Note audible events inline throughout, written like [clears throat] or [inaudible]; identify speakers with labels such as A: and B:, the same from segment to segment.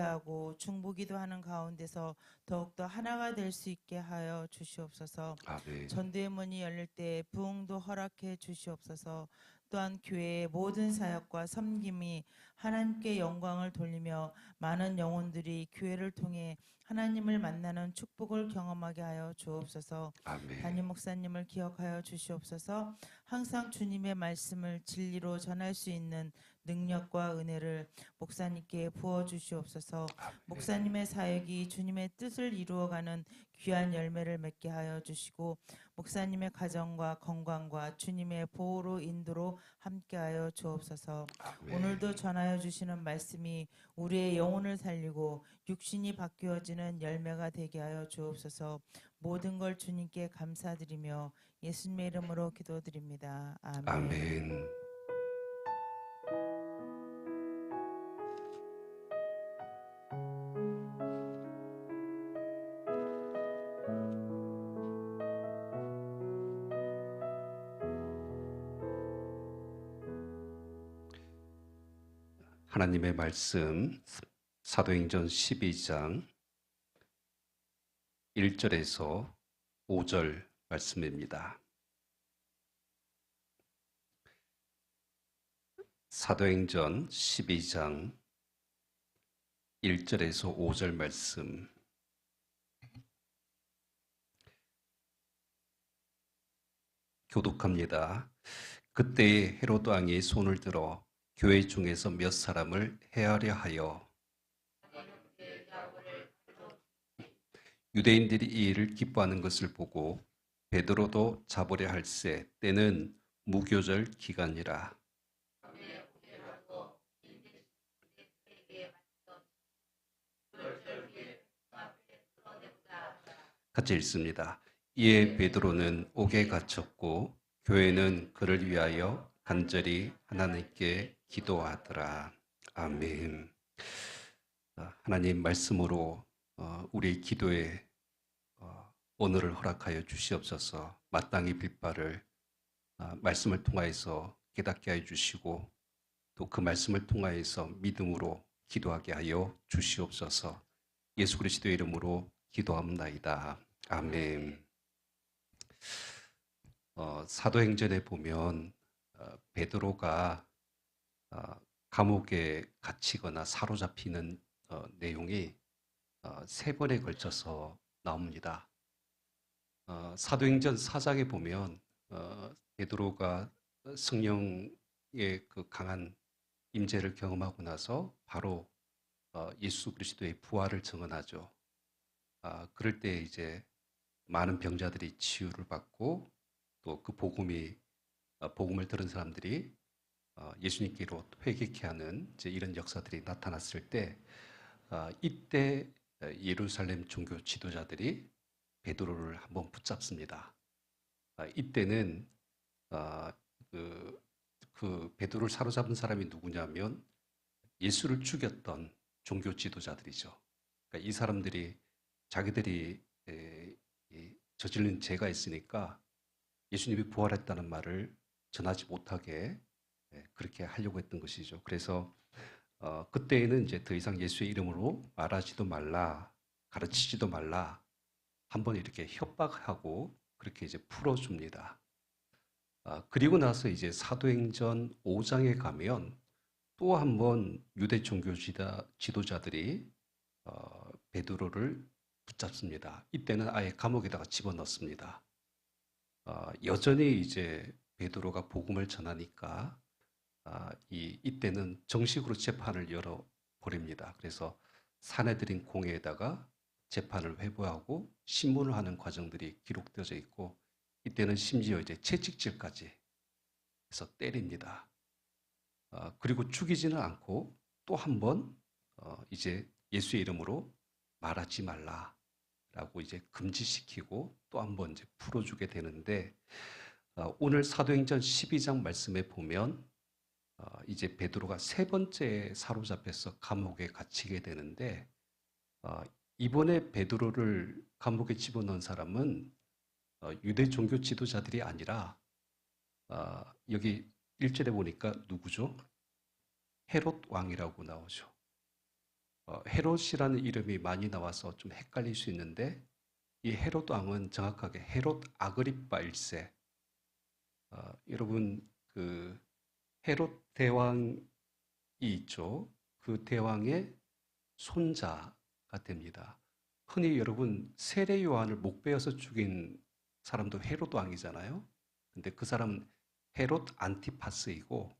A: 하고 중보기도 하는 가운데서 더욱더 하나가 될 수 있게 하여 주시옵소서.
B: 아멘.
A: 전도의 문이 열릴 때 부흥도 허락해 주시옵소서. 또한 교회의 모든 사역과 섬김이 하나님께 영광을 돌리며 많은 영혼들이 교회를 통해 하나님을 만나는 축복을 경험하게 하여 주옵소서.
B: 아멘.
A: 담임 목사님을 기억하여 주시옵소서. 항상 주님의 말씀을 진리로 전할 수 있는 능력과 은혜를 목사님께 부어 주시옵소서. 목사님의 사역이 주님의 뜻을 이루어가는 귀한 열매를 맺게 하여 주시고 목사님의 가정과 건강과 주님의 보호로 인도로 함께하여 주옵소서.
B: 아멘.
A: 오늘도 전하여 주시는 말씀이 우리의 영혼을 살리고 육신이 바뀌어지는 열매가 되게 하여 주옵소서. 모든 걸 주님께 감사드리며 예수님의 이름으로 기도드립니다. 아멘.
B: 아멘. 하나님의 말씀 사도행전 12장 1절에서 5절 말씀입니다. 사도행전 12장 1절에서 5절 말씀 교독합니다. 그때에 헤로드 왕이 손을 들어 교회 중에서 몇 사람을 해하려 하여 유대인들이 이 일을 기뻐하는 것을 보고 베드로도 잡으려 할세 때는 무교절 기간이라 같이 읽습니다. 이에 베드로는 옥에 갇혔고 교회는 그를 위하여 간절히 하나님께 기도하더라. 아멘. 아, 하나님 말씀으로 어, 우리의 기도에 어, 오늘을 허락하여 주시옵소서. 마땅히 빌바를 아, 말씀을 통하여서 깨닫게 하여 주시고 또 그 말씀을 통하여서 믿음으로 기도하게 하여 주시옵소서. 예수 그리스도의 이름으로 기도합나이다. 아멘. 어, 사도행전에 보면 어, 베드로가 어, 감옥에 갇히거나 사로잡히는 어, 내용이 어, 세 번에 걸쳐서 나옵니다. 어, 사도행전 4장에 보면 어, 베드로가 성령의 그 강한 임재를 경험하고 나서 바로 어, 예수 그리스도의 부활을 증언하죠. 아, 그럴 때 이제 많은 병자들이 치유를 받고 또 그 복음이 어, 복음을 들은 사람들이 어, 예수님께로 회개케 하는 이런 역사들이 나타났을 때 아, 이때 어, 예루살렘 종교 지도자들이 베드로를 한번 붙잡습니다. 아, 이때는 아, 그, 그 베드로를 사로잡은 사람이 누구냐면 예수를 죽였던 종교 지도자들이죠. 그러니까 이 사람들이 자기들이 저지른 죄가 있으니까 예수님이 부활했다는 말을 전하지 못하게 예, 그렇게 하려고 했던 것이죠. 그래서 어, 그때에는 이제 더 이상 예수의 이름으로 말하지도 말라, 가르치지도 말라, 한번 이렇게 협박하고 그렇게 이제 풀어줍니다. 아, 그리고 나서 이제 사도행전 5장에 가면 또 한 번 유대 종교 지도자들이 어, 베드로를 붙잡습니다. 이때는 아예 감옥에다가 집어넣습니다. 어, 여전히 이제 베드로가 복음을 전하니까 아, 이 이때는 정식으로 재판을 열어 버립니다. 그래서 사내들인 공회에다가 재판을 회부하고 신문을 하는 과정들이 기록되어져 있고 이때는 심지어 이제 채찍질까지 해서 때립니다. 아, 그리고 죽이지는 않고 또 한번 어, 이제 예수의 이름으로 말하지 말라라고 이제 금지시키고 또 한번 이제 풀어주게 되는데 어, 오늘 사도행전 12장 말씀에 보면 어, 이제 베드로가 세 번째 사로잡혀서 감옥에 갇히게 되는데 어, 이번에 베드로를 감옥에 집어넣은 사람은 어, 유대 종교 지도자들이 아니라 어, 여기 1절에 보니까 누구죠? 헤롯 왕이라고 나오죠. 어, 헤롯이라는 이름이 많이 나와서 좀 헷갈릴 수 있는데 이 헤롯 왕은 정확하게 헤롯 아그리파 1세. 어, 여러분 그 헤롯 대왕이 있죠. 그 대왕의 손자가 됩니다. 흔히 여러분 세례 요한을 목 베어서 죽인 사람도 헤롯 왕이잖아요. 근데 그 사람은 헤롯 안티파스이고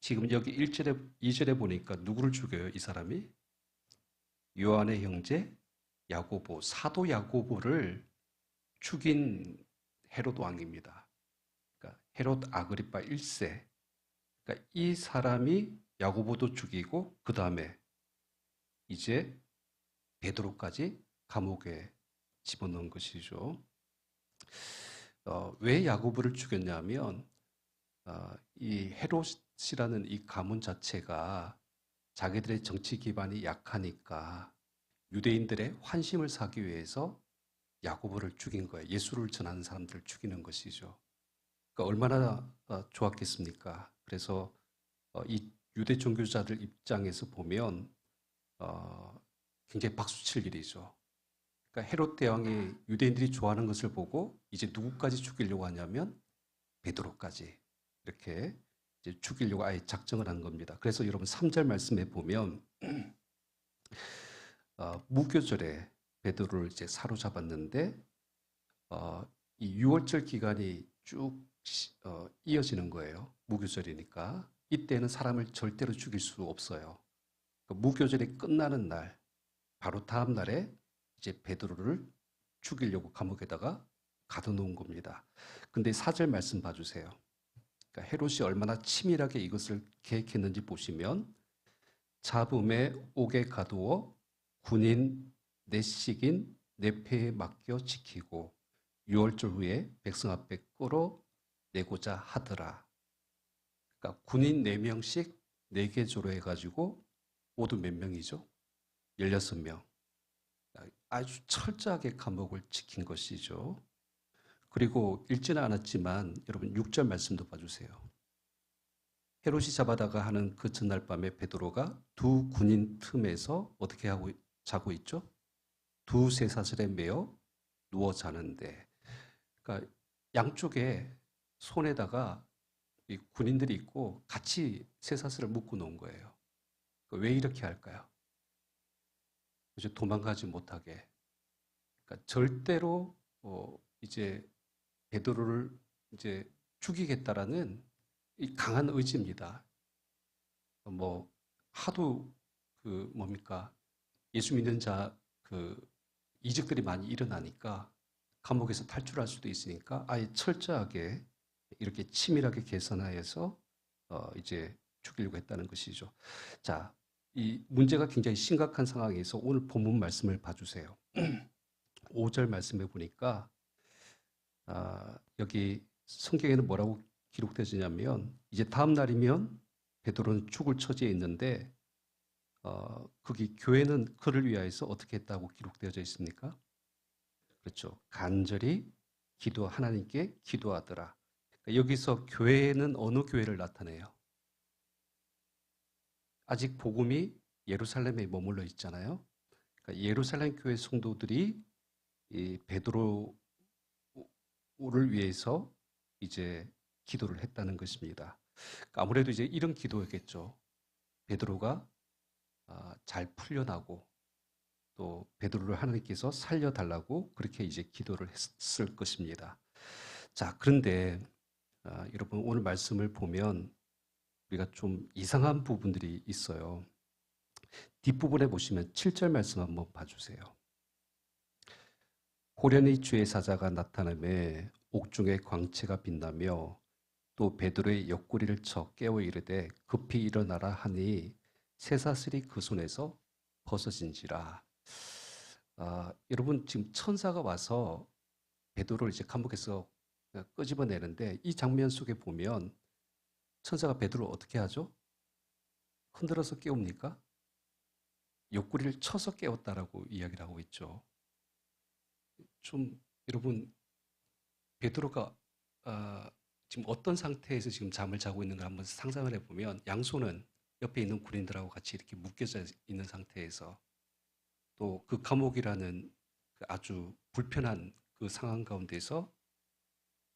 B: 지금 여기 1절에 2절에 보니까 누구를 죽여요? 이 사람이 요한의 형제 야고보 사도 야고보를 죽인 헤롯 왕입니다. 그러니까 헤롯 아그리파 1세. 그러니까 이 사람이 야고보도 죽이고 그 다음에 이제 베드로까지 감옥에 집어넣은 것이죠. 어, 왜 야고보를 죽였냐면 어, 이 헤롯이라는 이 가문 자체가 자기들의 정치 기반이 약하니까 유대인들의 환심을 사기 위해서 야고보를 죽인 거예요. 예수를 전하는 사람들을 죽이는 것이죠. 그러니까 얼마나 어, 좋았겠습니까? 그래서 어, 이 유대 종교자들 입장에서 보면 어, 굉장히 박수칠 일이죠. 그러니까 헤롯 대왕이 유대인들이 좋아하는 것을 보고 이제 누구까지 죽이려고 하냐면 베드로까지 이렇게 죽이려고 아예 작정을 한 겁니다. 그래서 여러분 3절 말씀에 보면 어, 무교절에 베드로를 이제 사로잡았는데 어, 이 6월절 기간이 쭉 시- 어, 이어지는 거예요. 무교절이니까 이때는 사람을 절대로 죽일 수 없어요. 그 무교절이 끝나는 날 바로 다음 날에 이제 베드로를 죽이려고 감옥에다가 가둬놓은 겁니다. 근데 사절 말씀 봐주세요. 그러니까 헤롯이 얼마나 치밀하게 이것을 계획했는지 보시면 잡음에 옥에 가두어 군인 내식인 내패에 맡겨 지키고 유월절 후에 백성 앞에 끌어 내고자 하더라. 그러니까 군인 4명씩 4개 조로 해가지고 모두 몇 명이죠? 16명. 아주 철저하게 감옥을 지킨 것이죠. 그리고 읽지는 않았지만 여러분 6절 말씀도 봐주세요. 헤롯이 잡아다가 하는 그 전날 밤에 베드로가 두 군인 틈에서 어떻게 하고 자고 있죠? 두 쇠사슬에 매어 누워 자는데, 그러니까 양쪽에 손에다가 이 군인들이 있고 같이 쇠사슬을 묶어 놓은 거예요. 왜 이렇게 할까요? 이제 도망가지 못하게. 그러니까 절대로 어 이제 베드로를 이제 죽이겠다라는 이 강한 의지입니다. 뭐 하도 그 뭡니까 예수 믿는 자 그 이적들이 많이 일어나니까 감옥에서 탈출할 수도 있으니까 아예 철저하게 이렇게 치밀하게 계산하여서 어 이제 죽이려고 했다는 것이죠. 자, 이 문제가 굉장히 심각한 상황에서 오늘 본문 말씀을 봐주세요. [clears throat] 5절 말씀해 보니까 아, 여기 성경에는 뭐라고 기록되지냐면 이제 다음 날이면 베드로는 죽을 처지에 있는데 어, 거기 교회는 그를 위하여서 어떻게 했다고 기록되어져 있습니까? 그렇죠. 간절히 기도 하나님께 기도하더라. 그러니까 여기서 교회는 어느 교회를 나타내요? 아직 복음이 예루살렘에 머물러 있잖아요. 그러니까 예루살렘 교회 성도들이 이 베드로를 위해서 이제 기도를 했다는 것입니다. 그러니까 아무래도 이제 이런 기도였겠죠. 베드로가 아, 잘 풀려나고 또 베드로를 하나님께서 살려달라고 그렇게 이제 기도를 했을 것입니다. 자, 그런데 아, 여러분 오늘 말씀을 보면 우리가 좀 이상한 부분들이 있어요. 뒷부분에 보시면 7절 말씀 한번 봐주세요. 호련히 주의 사자가 나타남에 옥중의 광채가 빛나며 또 베드로의 옆구리를 쳐 깨워 이르되 급히 일어나라 하니 쇠사슬이 그 손에서 벗어진지라. 아, 여러분 지금 천사가 와서 베드로를 이제 감옥에서 끄집어내는데 이 장면 속에 보면 천사가 베드로를 어떻게 하죠? 흔들어서 깨웁니까? 옆구리를 쳐서 깨웠다라고 이야기를 하고 있죠. 좀 여러분 베드로가 아, 지금 어떤 상태에서 지금 잠을 자고 있는가 한번 상상을 해보면 양손은 옆에 있는 군인들하고 같이 이렇게 묶여져 있는 상태에서 또 그 감옥이라는 그 아주 불편한 그 상황 가운데서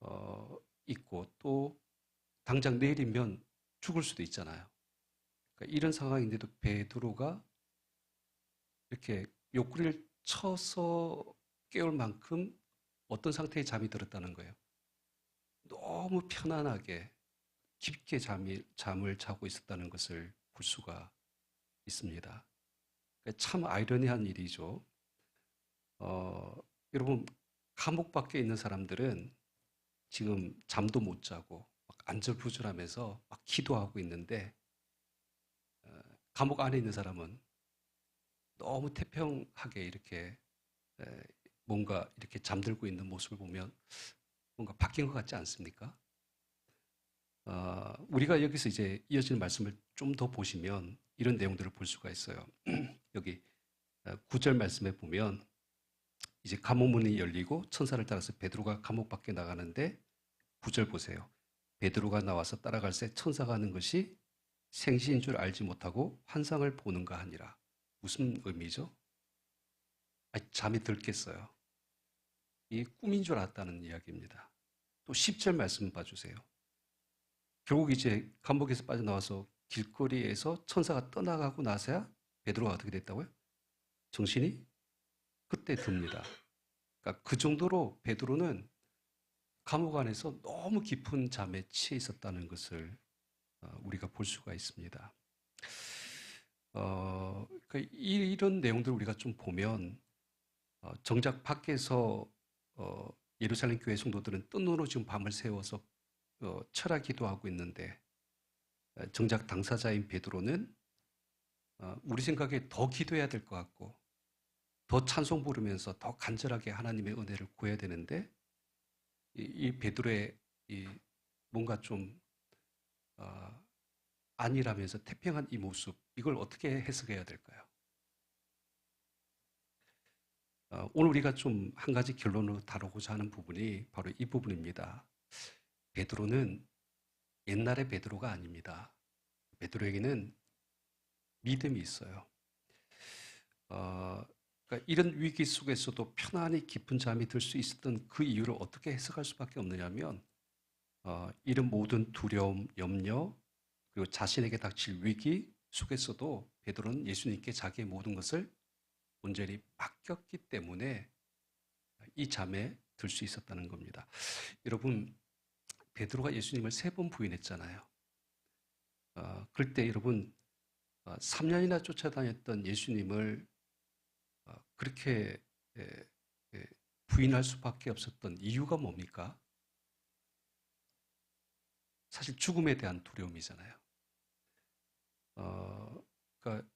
B: 어, 있고 또 당장 내일이면 죽을 수도 있잖아요. 그러니까 이런 상황인데도 베드로가 이렇게 옆구리를 쳐서 깨울 만큼 어떤 상태에 잠이 들었다는 거예요. 너무 편안하게 깊게 잠이, 잠을 자고 있었다는 것을 볼 수가 있습니다. 그러니까 참 아이러니한 일이죠. 어, 여러분, 감옥 밖에 있는 사람들은 지금 잠도 못 자고 막 안절부절하면서 막 기도하고 있는데 어, 감옥 안에 있는 사람은 너무 태평하게 이렇게 에, 뭔가 이렇게 잠들고 있는 모습을 보면 뭔가 바뀐 것 같지 않습니까? 어, 우리가 여기서 이제 이어지는 말씀을 좀 더 보시면 이런 내용들을 볼 수가 있어요. [clears throat] 여기 어, 9절 말씀에 보면 이제 감옥 문이 열리고 천사를 따라서 베드로가 감옥 밖에 나가는데 9절 보세요. 베드로가 나와서 따라갈 새 천사가 하는 것이 생시인 줄 알지 못하고 환상을 보는가 하니라. 무슨 의미죠? 아, 잠이 들겠어요. 이 꿈인 줄 알았다는 이야기입니다. 또 10절 말씀 봐주세요. 결국 이제 감옥에서 빠져나와서 길거리에서 천사가 떠나가고 나서야 베드로가 어떻게 됐다고요? 정신이 그때 듭니다. 그러니까 그 정도로 베드로는 감옥 안에서 너무 깊은 잠에 취해 있었다는 것을 어, 우리가 볼 수가 있습니다. 어, 그러니까 이- 이런 내용들 우리가 좀 보면 어, 정작 밖에서 어, 예루살렘 교회 성도들은 뜬으로 지금 밤을 새워서 어, 철학기도 하고 있는데 어, 정작 당사자인 베드로는 어, 우리 생각에 더 기도해야 될 것 같고 더 찬송 부르면서 더 간절하게 하나님의 은혜를 구해야 되는데 이, 이 베드로의 이 뭔가 좀 어, 아니라면서 태평한 이 모습 이걸 어떻게 해석해야 될까요? 어, 오늘 우리가 좀 한 가지 결론으로 다루고자 하는 부분이 바로 이 부분입니다. 베드로는 옛날의 베드로가 아닙니다. 베드로에게는 믿음이 있어요. 어, 그러니까 이런 위기 속에서도 편안히 깊은 잠이 들 수 있었던 그 이유를 어떻게 해석할 수밖에 없느냐면 어, 이런 모든 두려움, 염려 그리고 자신에게 닥칠 위기 속에서도 베드로는 예수님께 자기의 모든 것을 온전히 맡겼기 때문에 이 잠에 들 수 있었다는 겁니다. 여러분 베드로가 예수님을 세 번 부인했잖아요. 어, 그럴 때 여러분 어, 3년이나 쫓아다녔던 예수님을 어, 그렇게 에, 에, 부인할 수밖에 없었던 이유가 뭡니까? 사실 죽음에 대한 두려움이잖아요. 어, 그러니까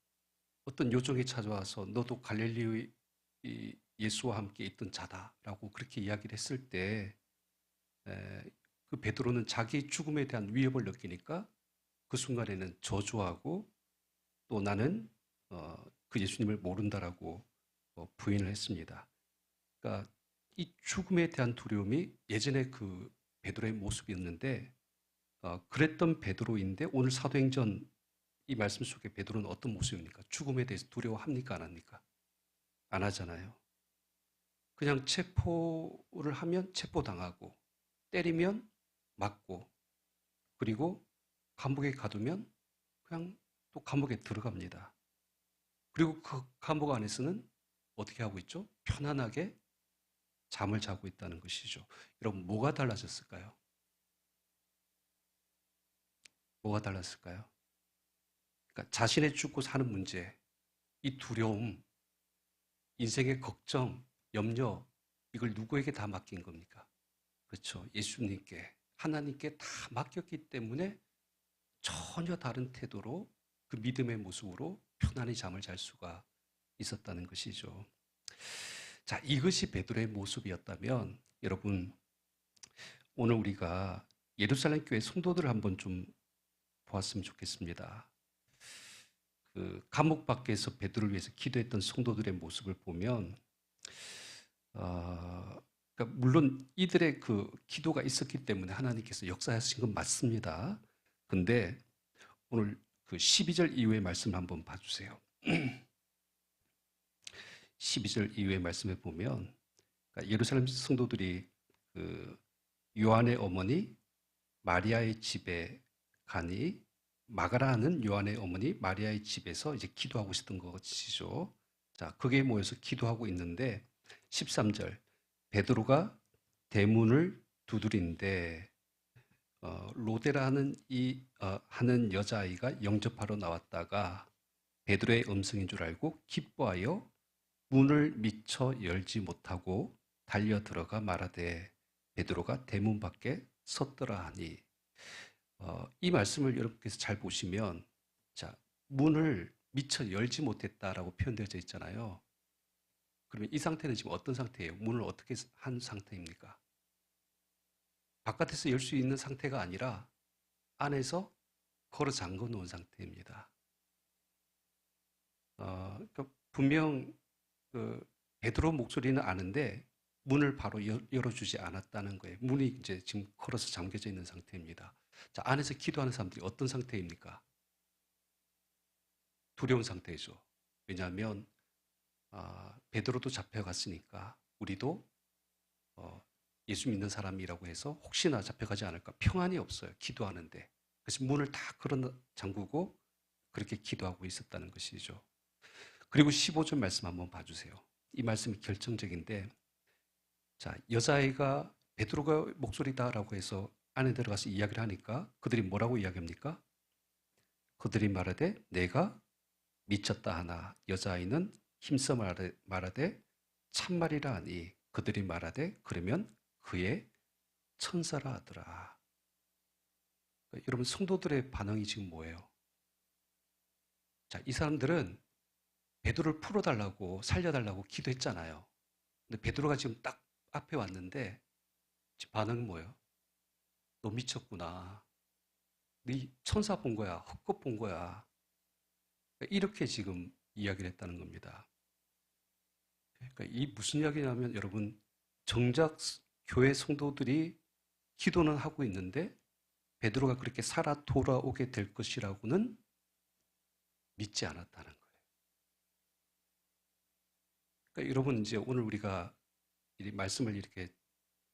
B: 어떤 요정이 찾아와서 너도 갈릴리의 이 예수와 함께 있던 자다라고 그렇게 이야기를 했을 때, 에, 그 베드로는 자기 죽음에 대한 위협을 느끼니까 그 순간에는 저주하고 또 나는 어, 그 예수님을 모른다라고 어, 부인을 했습니다. 그러니까 이 죽음에 대한 두려움이 예전에 그 베드로의 모습이었는데 어, 그랬던 베드로인데 오늘 사도행전 이 말씀 속에 베드로는 어떤 모습입니까? 죽음에 대해서 두려워합니까? 안 합니까? 안 하잖아요. 그냥 체포를 하면 체포당하고 때리면 맞고 그리고 감옥에 가두면 그냥 또 감옥에 들어갑니다. 그리고 그 감옥 안에서는 어떻게 하고 있죠? 편안하게 잠을 자고 있다는 것이죠. 여러분 뭐가 달라졌을까요? 뭐가 달랐을까요? 그러니까 자신의 죽고 사는 문제, 이 두려움, 인생의 걱정, 염려, 이걸 누구에게 다 맡긴 겁니까? 그렇죠. 예수님께, 하나님께 다 맡겼기 때문에 전혀 다른 태도로 그 믿음의 모습으로 편안히 잠을 잘 수가 있었다는 것이죠. 자, 이것이 베드로의 모습이었다면 여러분 오늘 우리가 예루살렘 교회 성도들을 한번 좀 보았으면 좋겠습니다. 그 감옥 밖에서 베드로를 위해서 기도했던 성도들의 모습을 보면 어, 그러니까 물론 이들의 그 기도가 있었기 때문에 하나님께서 역사하신 건 맞습니다. 근데 오늘 그 12절 이후의 말씀 한번 봐주세요. [clears throat] 12절 이후의 말씀에 보면 그러니까 예루살렘 성도들이 그 요한의 어머니 마리아의 집에 가니 마가라는 요한의 어머니 마리아의 집에서 이제 기도하고 있었던 것이죠. 자, 그게 모여서 기도하고 있는데 13절 베드로가 대문을 두드린데 어, 로데라는 이 어, 하는 여자아이가 영접하러 나왔다가 베드로의 음성인 줄 알고 기뻐하여 문을 미처 열지 못하고 달려 들어가 말하되 베드로가 대문 밖에 섰더라 하니 어, 이 말씀을 여러분께서 잘 보시면 자 문을 미처 열지 못했다라고 표현되어져 있잖아요. 그러면 이 상태는 지금 어떤 상태예요? 문을 어떻게 한 상태입니까? 바깥에서 열 수 있는 상태가 아니라 안에서 걸어 잠궈 놓은 상태입니다. 어, 그러니까 분명 그 베드로 목소리는 아는데 문을 바로 열- 열어주지 않았다는 거예요. 문이 이제 지금 걸어서 잠겨져 있는 상태입니다. 자, 안에서 기도하는 사람들이 어떤 상태입니까? 두려운 상태죠. 왜냐하면 아, 베드로도 잡혀갔으니까 우리도 어, 예수 믿는 사람이라고 해서 혹시나 잡혀가지 않을까 평안이 없어요. 기도하는데 그래서 문을 다 걸어 잠그고 그렇게 기도하고 있었다는 것이죠. 그리고 15절 말씀 한번 봐주세요. 이 말씀이 결정적인데 자 여자아이가 베드로가 목소리다라고 해서 안에 들어가서 이야기를 하니까 그들이 뭐라고 이야기합니까? 그들이 말하되 내가 미쳤다 하나 여자아이는 힘써 말하되, 참말이라 하니 그들이 말하되 그러면 그의 천사라 하더라. 그러니까 여러분 성도들의 반응이 지금 뭐예요? 자, 이 사람들은 베드로를 풀어달라고 살려달라고 기도했잖아요. 근데 베드로가 지금 딱 앞에 왔는데 반응은 뭐예요? 너 미쳤구나. 네 천사 본 거야. 헛것 본 거야. 이렇게 지금 이야기를 했다는 겁니다. 그러니까 이 무슨 이야기냐면 여러분 정작 교회 성도들이 기도는 하고 있는데 베드로가 그렇게 살아 돌아오게 될 것이라고는 믿지 않았다는 거예요. 그러니까 여러분 이제 오늘 우리가 이 말씀을 이렇게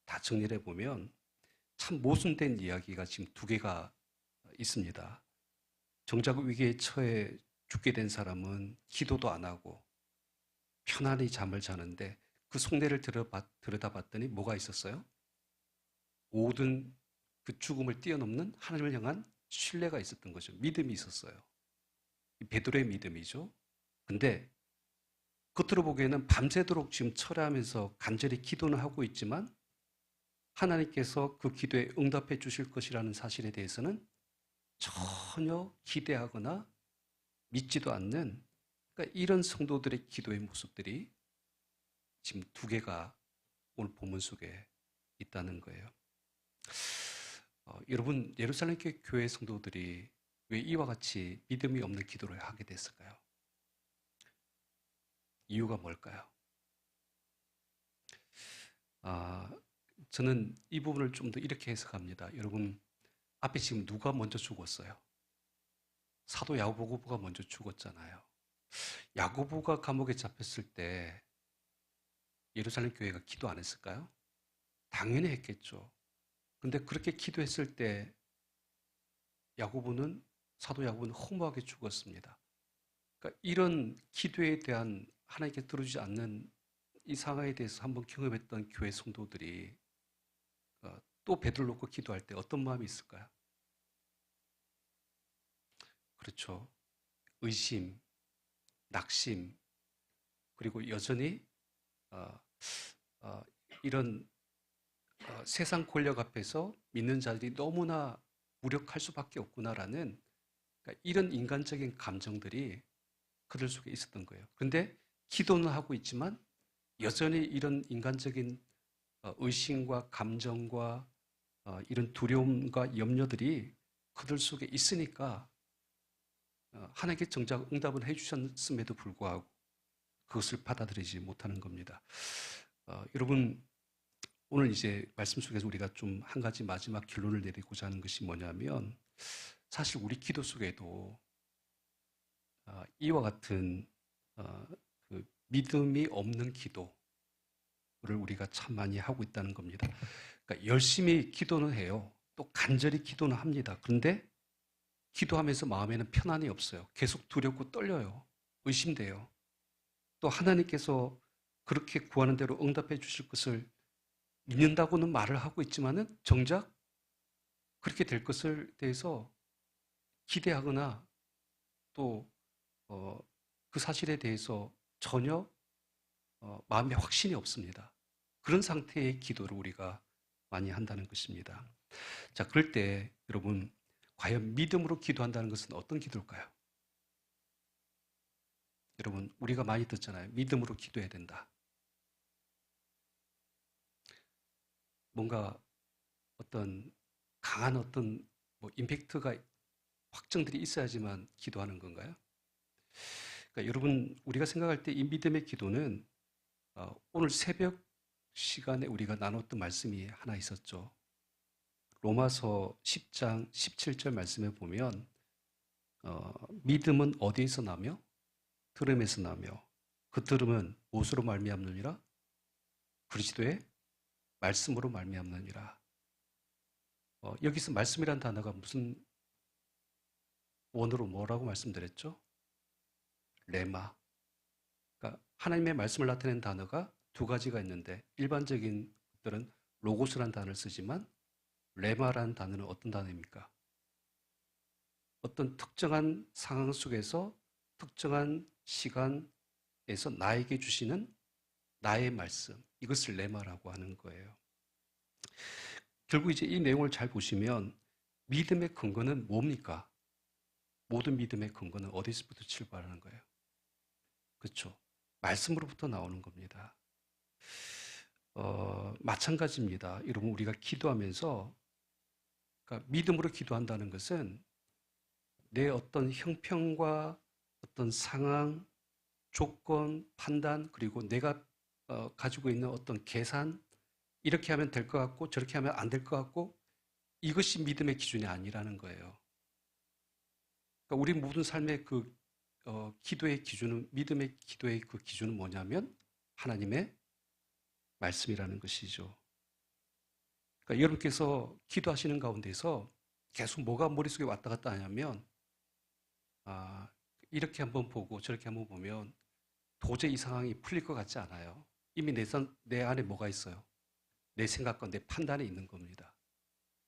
B: 다 정리를 해 보면 참 모순된 이야기가 지금 두 개가 있습니다. 정작 위기에 처해 죽게 된 사람은 기도도 안 하고 편안히 잠을 자는데 그 속내를 들여다봤더니 뭐가 있었어요? 모든 그 죽음을 뛰어넘는 하나님을 향한 신뢰가 있었던 거죠. 믿음이 있었어요. 이 베드로의 믿음이죠. 근데 겉으로 보기에는 밤새도록 지금 철회하면서 간절히 기도는 하고 있지만 하나님께서 그 기도에 응답해 주실 것이라는 사실에 대해서는 전혀 기대하거나 믿지도 않는 그러니까 이런 성도들의 기도의 모습들이 지금 두 개가 오늘 본문 속에 있다는 거예요. 어, 여러분 예루살렘 교회 성도들이 왜 이와 같이 믿음이 없는 기도를 하게 됐을까요? 이유가 뭘까요? 아, 저는 이 부분을 좀 더 이렇게 해석합니다. 여러분 앞에 지금 누가 먼저 죽었어요? 사도 야고보가 먼저 죽었잖아요. 야고보가 감옥에 잡혔을 때 예루살렘 교회가 기도 안 했을까요? 당연히 했겠죠. 근데 그렇게 기도했을 때 야고보는 사도 야고보는 허무하게 죽었습니다. 그러니까 이런 기도에 대한 하나님께 들어주지 않는 이 상황에 대해서 한번 경험했던 교회 성도들이 어, 또 베드로 놓고 기도할 때 어떤 마음이 있을까요? 그렇죠. 의심, 낙심, 그리고 여전히 어, 어, 이런 어, 세상 권력 앞에서 믿는 자들이 너무나 무력할 수밖에 없구나라는 그러니까 이런 인간적인 감정들이 그들 속에 있었던 거예요. 그런데 기도는 하고 있지만 여전히 이런 인간적인 어, 의심과 감정과 어, 이런 두려움과 염려들이 그들 속에 있으니까 어, 하나님께 정작 응답을 해주셨음에도 불구하고 그것을 받아들이지 못하는 겁니다. 어, 여러분 오늘 이제 말씀 속에서 우리가 좀 한 가지 마지막 결론을 내리고자 하는 것이 뭐냐면 사실 우리 기도 속에도 어, 이와 같은 믿음이 없는 기도를 우리가 참 많이 하고 있다는 겁니다. 그러니까 열심히 기도는 해요. 또 간절히 기도는 합니다. 그런데 기도하면서 마음에는 편안이 없어요. 계속 두렵고 떨려요. 의심돼요. 또 하나님께서 그렇게 구하는 대로 응답해 주실 것을 믿는다고는 말을 하고 있지만은 정작 그렇게 될 것을 대해서 기대하거나 또 어, 그 사실에 대해서 전혀 어, 마음에 확신이 없습니다. 그런 상태의 기도를 우리가 많이 한다는 것입니다. 자, 그럴 때 여러분 과연 믿음으로 기도한다는 것은 어떤 기도일까요? 여러분 우리가 많이 듣잖아요. 믿음으로 기도해야 된다. 뭔가 어떤 강한 어떤 뭐 임팩트가 확정들이 있어야지만 기도하는 건가요? 그러니까 여러분 우리가 생각할 때 이 믿음의 기도는 어, 오늘 새벽 시간에 우리가 나눴던 말씀이 하나 있었죠. 로마서 10장 17절 말씀에 보면 어, 믿음은 어디에서 나며 들음에서 나며 그 들음은 무엇으로 말미암느니라 그리스도의 말씀으로 말미암느니라. 어, 여기서 말씀이란 단어가 무슨 원어로 뭐라고 말씀드렸죠? 레마. 그러니까 하나님의 말씀을 나타내는 단어가 두 가지가 있는데 일반적인 것들은 로고스란 단어를 쓰지만 레마라는 단어는 어떤 단어입니까? 어떤 특정한 상황 속에서 특정한 시간에서 나에게 주시는 나의 말씀 이것을 레마라고 하는 거예요. 결국 이제 이 내용을 잘 보시면 믿음의 근거는 뭡니까? 모든 믿음의 근거는 어디서부터 출발하는 거예요? 그렇죠. 말씀으로부터 나오는 겁니다. 어, 마찬가지입니다. 여러분 우리가 기도하면서 그러니까 믿음으로 기도한다는 것은 내 어떤 형평과 어떤 상황, 조건, 판단 그리고 내가 어, 가지고 있는 어떤 계산 이렇게 하면 될 것 같고 저렇게 하면 안 될 것 같고 이것이 믿음의 기준이 아니라는 거예요. 그러니까 우리 모든 삶의 그 어, 기도의 기준은 믿음의 기도의 그 기준은 뭐냐면 하나님의 말씀이라는 것이죠. 그러니까 여러분께서 기도하시는 가운데서 계속 뭐가 머릿속에 왔다 갔다 하냐면 아, 이렇게 한번 보고 저렇게 한번 보면 도저히 이 상황이 풀릴 것 같지 않아요. 이미 내, 선- 내 안에 뭐가 있어요? 내 생각과 내 판단에 있는 겁니다.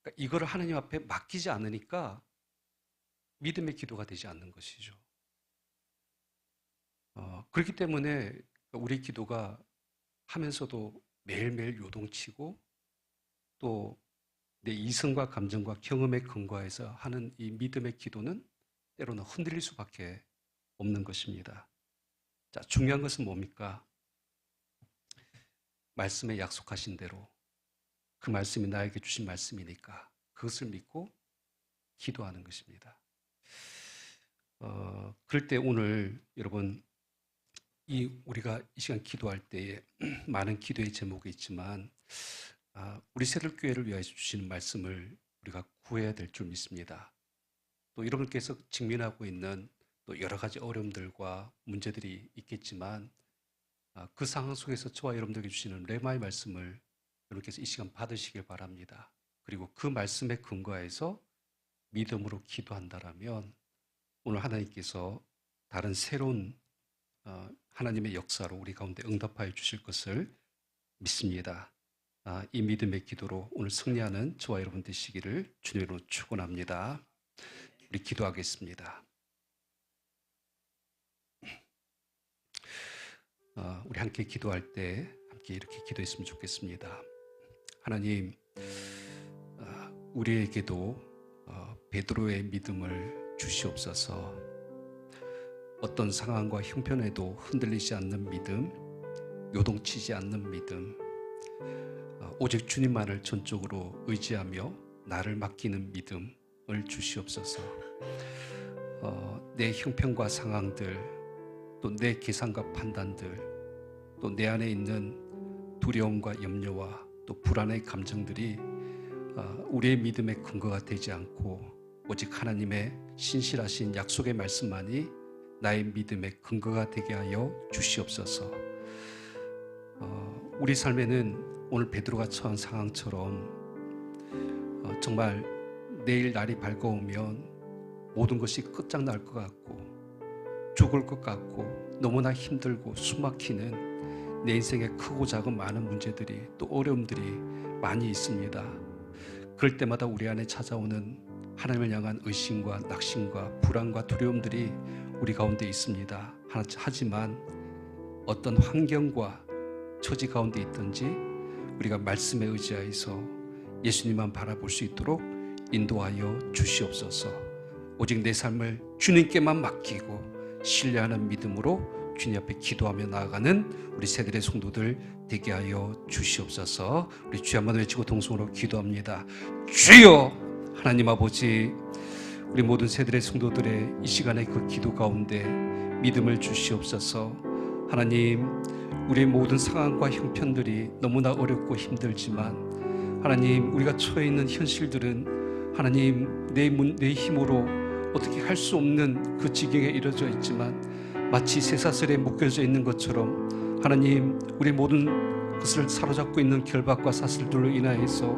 B: 그러니까 이거를 하나님 앞에 맡기지 않으니까 믿음의 기도가 되지 않는 것이죠. 어, 그렇기 때문에 우리 기도가 하면서도 매일매일 요동치고 또 내 이성과 감정과 경험에 근거해서 하는 이 믿음의 기도는 때로는 흔들릴 수밖에 없는 것입니다. 자, 중요한 것은 뭡니까? 말씀에 약속하신 대로 그 말씀이 나에게 주신 말씀이니까 그것을 믿고 기도하는 것입니다. 어, 그럴 때 오늘 여러분 이 우리가 이 시간 기도할 때에 [clears throat] 많은 기도의 제목이 있지만 아, 우리 새들교회를 위하여 주시는 말씀을 우리가 구해야 될 줄 믿습니다. 또 여러분께서 직면하고 있는 또 여러 가지 어려움들과 문제들이 있겠지만 아, 그 상황 속에서 저와 여러분들에게 주시는 레마의 말씀을 여러분께서 이 시간 받으시길 바랍니다. 그리고 그 말씀에 근거해서 믿음으로 기도한다라면 오늘 하나님께서 다른 새로운 어, 하나님의 역사로 우리 가운데 응답하여 주실 것을 믿습니다. 아, 이 믿음의 기도로 오늘 승리하는 저와 여러분 되시기를 주님으로 축원합니다. 우리 기도하겠습니다. 어, 우리 함께 기도할 때 함께 이렇게 기도했으면 좋겠습니다. 하나님, 어, 우리에게도 어, 베드로의 믿음을 주시옵소서. 어떤 상황과 형편에도 흔들리지 않는 믿음, 요동치지 않는 믿음, 어, 오직 주님만을 전적으로 의지하며 나를 맡기는 믿음을 주시옵소서. 어, 내 형편과 상황들, 또 내 계산과 판단들, 또 내 안에 있는 두려움과 염려와 또 불안의 감정들이 어, 우리의 믿음의 근거가 되지 않고 오직 하나님의 신실하신 약속의 말씀만이 나의 믿음의 근거가 되게 하여 주시옵소서. 어, 우리 삶에는 오늘 베드로가 처한 상황처럼 어, 정말 내일 날이 밝아오면 모든 것이 끝장날 것 같고 죽을 것 같고 너무나 힘들고 숨막히는 내 인생에 크고 작은 많은 문제들이 또 어려움들이 많이 있습니다. 그럴 때마다 우리 안에 찾아오는 하나님을 향한 의심과 낙심과 불안과 두려움들이 우리 가운데 있습니다. 하- 하지만 어떤 환경과 처지 가운데 있든지 우리가 말씀에 의지하여서 예수님만 바라볼 수 있도록 인도하여 주시옵소서. 오직 내 삶을 주님께만 맡기고 신뢰하는 믿음으로 주님 앞에 기도하며 나아가는 우리 세들의 성도들 되게 하여 주시옵소서. 우리 주 한번 외치고 동성으로 기도합니다. 주여 하나님 아버지 우리 모든 세들의 성도들의 이 시간의 그 기도 가운데 믿음을 주시옵소서. 하나님 우리의 모든 상황과 형편들이 너무나 어렵고 힘들지만 하나님 우리가 처해 있는 현실들은 하나님 내, 문, 내 힘으로 어떻게 할 수 없는 그 지경에 이르러져 있지만 마치 쇠사슬에 묶여져 있는 것처럼 하나님 우리 모든 것을 사로잡고 있는 결박과 사슬들로 인하여서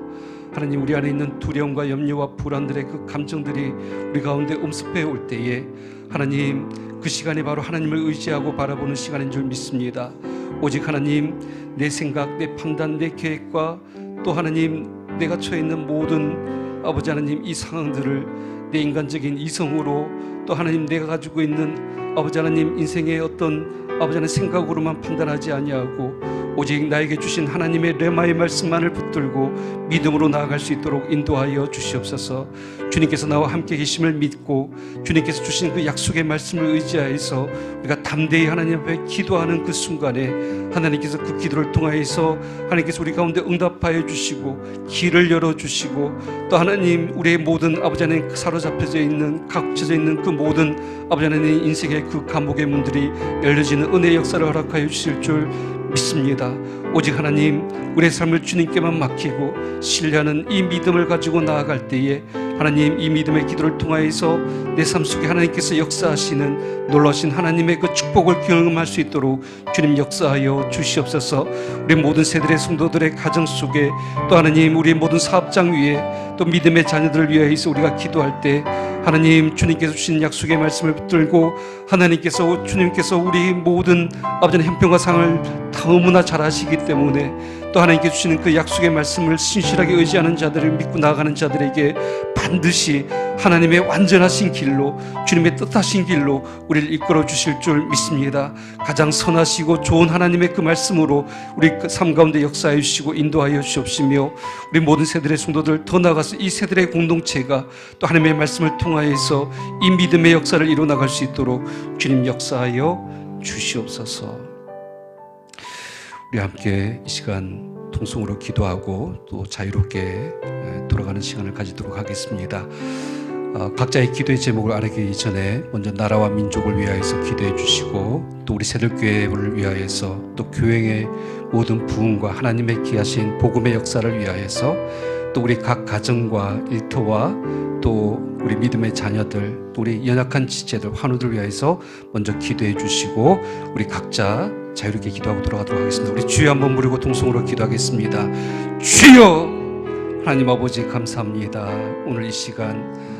B: 하나님 우리 안에 있는 두려움과 염려와 불안들의 그 감정들이 우리 가운데 엄습해 올 때에 하나님 그 시간이 바로 하나님을 의지하고 바라보는 시간인 줄 믿습니다. 오직 하나님 내 생각, 내 판단, 내 계획과 또 하나님 내가 처해 있는 모든 아버지 하나님 이 상황들을 내 인간적인 이성으로 또 하나님 내가 가지고 있는 아버지 하나님 인생의 어떤 아버지 하나님 생각으로만 판단하지 아니하고 오직 나에게 주신 하나님의 레마의 말씀만을 붙들고 믿음으로 나아갈 수 있도록 인도하여 주시옵소서. 주님께서 나와 함께 계심을 믿고 주님께서 주신 그 약속의 말씀을 의지하여서 우리가 담대히 하나님 앞에 기도하는 그 순간에 하나님께서 그 기도를 통하여서 하나님께서 우리 가운데 응답하여 주시고 길을 열어 주시고 또 하나님 우리의 모든 아버지 하나님 사로잡혀져 있는 각쳐져 있는 그 모든 아버지 하나님 인생의 그 감옥의 문들이 열려지는 은혜의 역사를 허락하여 주실 줄 믿습니다. 오직 하나님 우리의 삶을 주님께만 맡기고 신뢰하는 이 믿음을 가지고 나아갈 때에 하나님 이 믿음의 기도를 통하여서 내 삶 속에 하나님께서 역사하시는 놀라신 하나님의 그 축복을 경험할 수 있도록 주님 역사하여 주시옵소서. 우리 모든 세들의 성도들의 가정 속에 또 하나님 우리의 모든 사업장 위에 또 믿음의 자녀들을 위하여서 우리가 기도할 때 하나님 주님께서 주신 약속의 말씀을 붙들고 하나님께서 주님께서 우리 모든 아버지의 형편과 상을 너무나 잘 아시기 때문에 또 하나님께 주시는 그 약속의 말씀을 신실하게 의지하는 자들을 믿고 나아가는 자들에게 반드시 하나님의 완전하신 길로 주님의 뜻하신 길로 우리를 이끌어 주실 줄 믿습니다. 가장 선하시고 좋은 하나님의 그 말씀으로 우리 그삶 가운데 역사해 주시고 인도하여 주옵시며 우리 모든 세들의 성도들 더 나아가서 이 세들의 공동체가 또 하나님의 말씀을 통하여서 이 믿음의 역사를 이루어 나갈 수 있도록 주님 역사하여 주시옵소서. 우리 함께 이 시간 통성으로 기도하고 또 자유롭게 에, 돌아가는 시간을 가지도록 하겠습니다. 어, 각자의 기도의 제목을 알기 전에 먼저 나라와 민족을 위하여서 기도해 주시고 또 우리 새들교회를 위하여서 또 교회의 모든 부흥과 하나님의 기하신 복음의 역사를 위하여서 또 우리 각 가정과 일터와 또 우리 믿음의 자녀들 또 우리 연약한 지체들 환우들 위하여서 먼저 기도해 주시고 우리 각자 자유롭게 기도하고 돌아가도록 하겠습니다. 우리 주여 한번 부르고 동성으로 기도하겠습니다. 주여 하나님 아버지 감사합니다. 오늘 이 시간